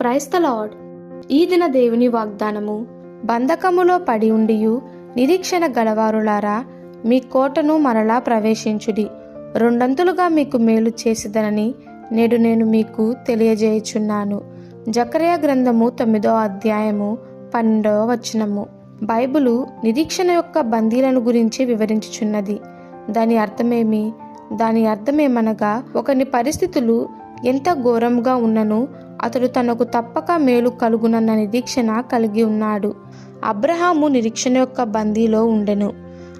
క్రైస్త lord. ఈ దిన దేవుని వాగ్దానము బంధకములో పడి ఉండియు నిరీక్షణ గలవారులారా మీ కోటను మరలా ప్రవేశించుడి. రెండంతులుగా మీకు మేలు చేసిదనని నేడు నేను మీకు తెలియజేయుచున్నాను. జకర్య గ్రంథము తొమ్మిదో అధ్యాయము పన్నెండవ వచనము. బైబిలు నిరీక్షణ యొక్క బందీలను గురించి వివరించుచున్నది. దాని అర్థమేమి? దాని అర్థమేమనగా ఒకని పరిస్థితులు ఎంత ఘోరంగా ఉన్నను అతడు తనకు తప్పక మేలు కలుగునన్న నిరీక్షణ కలిగి ఉన్నాడు. అబ్రహాము నిరీక్షణ యొక్క బందీలో ఉండెను.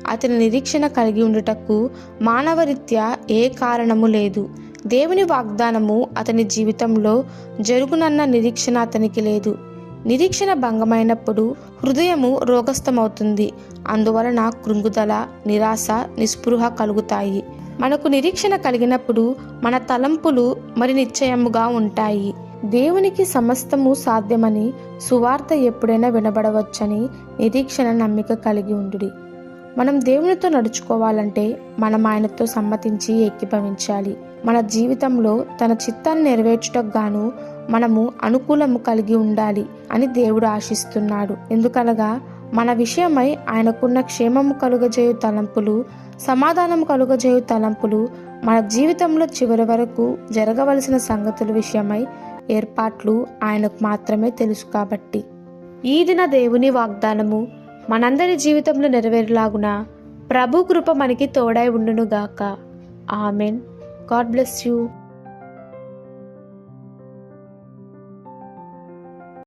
అతని నిరీక్షణ కలిగి ఉండుటకు మానవరీత్యా ఏ కారణము లేదు. దేవుని వాగ్దానము అతని జీవితంలో జరుగునన్న నిరీక్షణ అతనికి లేదు. నిరీక్షణ భంగమైనప్పుడు హృదయము రోగస్థమవుతుంది. అందువలన కృంగుదల నిరాశ నిస్పృహ కలుగుతాయి. మనకు నిరీక్షణ కలిగినప్పుడు మన తలంపులు మరి నిశ్చయముగా ఉంటాయి. దేవునికి సమస్తము సాధ్యమని సువార్త ఎప్పుడైనా వినబడవచ్చని నిరీక్షణ నమ్మిక కలిగి ఉండుడి. మనం దేవునితో నడుచుకోవాలంటే మనం ఆయనతో సమ్మతించి ఏకీభవించాలి. మన జీవితంలో తన చిత్తాన్ని నెరవేర్చుటకు గాను మనము అనుకూలము కలిగి ఉండాలి అని దేవుడు ఆశిస్తున్నాడు. ఎందుకనగా మన విషయమై ఆయనకున్న క్షేమము కలుగజేయు తలంపులు సమాధానం కలుగజేయు తలంపులు మన జీవితంలో చివరి వరకు జరగవలసిన సంగతుల విషయమై ఏర్పాట్లు ఆయనకు మాత్రమే తెలుసు కాబట్టి. ఈ దిన దేవుని వాగ్దానము మనందరి జీవితంలో నెరవేరులాగున ప్రభు కృప మనకి తోడై ఉండునుగాక. ఆమెన్. God bless you.